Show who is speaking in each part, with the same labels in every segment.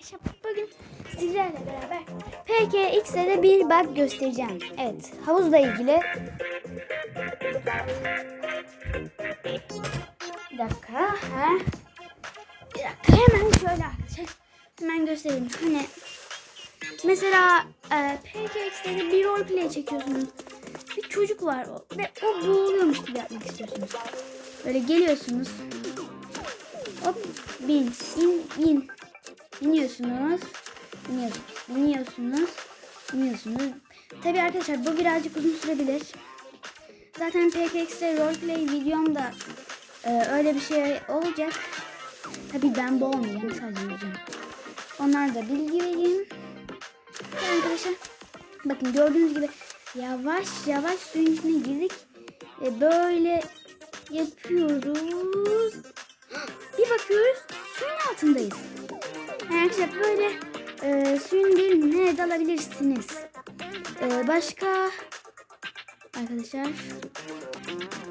Speaker 1: arkadaşlar bugün sizlerle beraber PKX'de de bir bug göstereceğim. Evet havuzla ilgili. Bir dakika. Ha. Bir dakika hemen şöyle. Hemen göstereyim. Hani mesela e, PKX'de de bir roleplay çekiyorsunuz. Bir çocuk var o, ve o boğuluyormuş gibi yapmak istiyorsunuz. Böyle geliyorsunuz. Hop bin in in. Biniyorsunuz. Biniyorsunuz. Biniyorsunuz. Biniyorsunuz. Tabi arkadaşlar bu birazcık uzun sürebilir. Zaten PKX'de roleplay videomda e, öyle bir şey olacak. Tabi ben boğulmayacağım sadece yüzüm. Onlar da bilgi vereyim. Ve arkadaşlar bakın gördüğünüz gibi yavaş yavaş suyun içine girdik. Ve böyle yapıyoruz. Bir bakıyoruz suyun altındayız. Yani arkadaşlar böyle e, suyun derinine dalabilirsiniz. E, başka arkadaşlar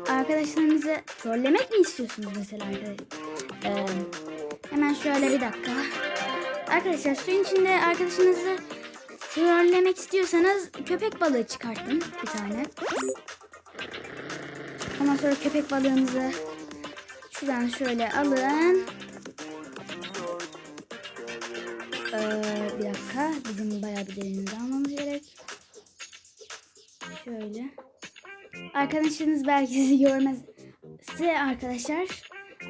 Speaker 1: arkadaşlarınızı trollemek mi istiyorsunuz mesela arkadaşlar? E, hemen şöyle bir dakika. Arkadaşlar suyun içinde arkadaşınızı trollemek istiyorsanız köpek balığı çıkartın bir tane. Ondan sonra köpek balığınızı şuradan şöyle alın. Ee, bir dakika. Bizim bayağı bir derinliği almamız gerek. Şöyle. Arkadaşınız belki sizi görmezse arkadaşlar.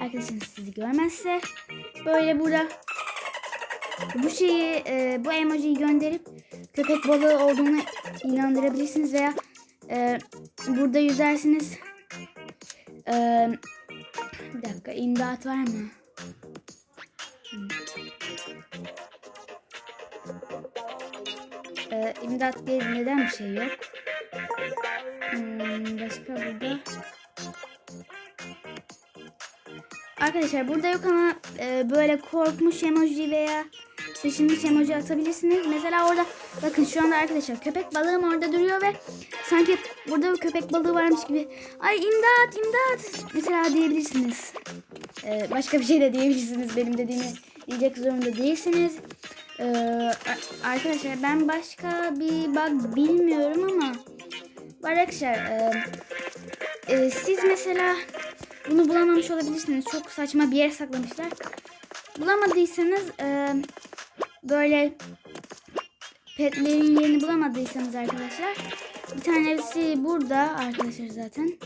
Speaker 1: Arkadaşınız sizi görmezse böyle burada bu şeyi e, bu emojiyi gönderip köpek balığı olduğunu inandırabilirsiniz veya e, burada yüzersiniz. E, bir dakika imdat var mı? Ee, imdat diye neden bir şey yok? Hmm, başka burada. Arkadaşlar burada yok ama e, böyle korkmuş emoji veya şaşırmış emoji atabilirsiniz. Mesela orada bakın şu anda arkadaşlar köpek balığım orada duruyor ve sanki burada bir köpek balığı varmış gibi ay imdat imdat mesela diyebilirsiniz. Ee, başka bir şey de diyebilirsiniz benim dediğimi diyecek zorunda değilsiniz. Ee, arkadaşlar ben başka bir bug bilmiyorum ama arkadaşlar e, e, siz mesela bunu bulamamış olabilirsiniz. Çok saçma bir yere saklamışlar. Bulamadıysanız e, böyle petlerin yerini bulamadıysanız arkadaşlar bir tanesi burada arkadaşlar zaten.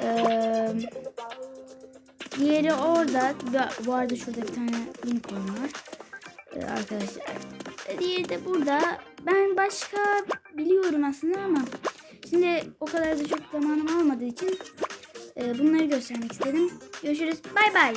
Speaker 1: Ee, diğeri orada. Bu arada şurada bir tane unicorn var. Ee, arkadaşlar. Diğeri de burada. Ben başka biliyorum aslında ama şimdi o kadar da çok zamanım olmadığı için e, bunları göstermek istedim. Görüşürüz. Bay bay.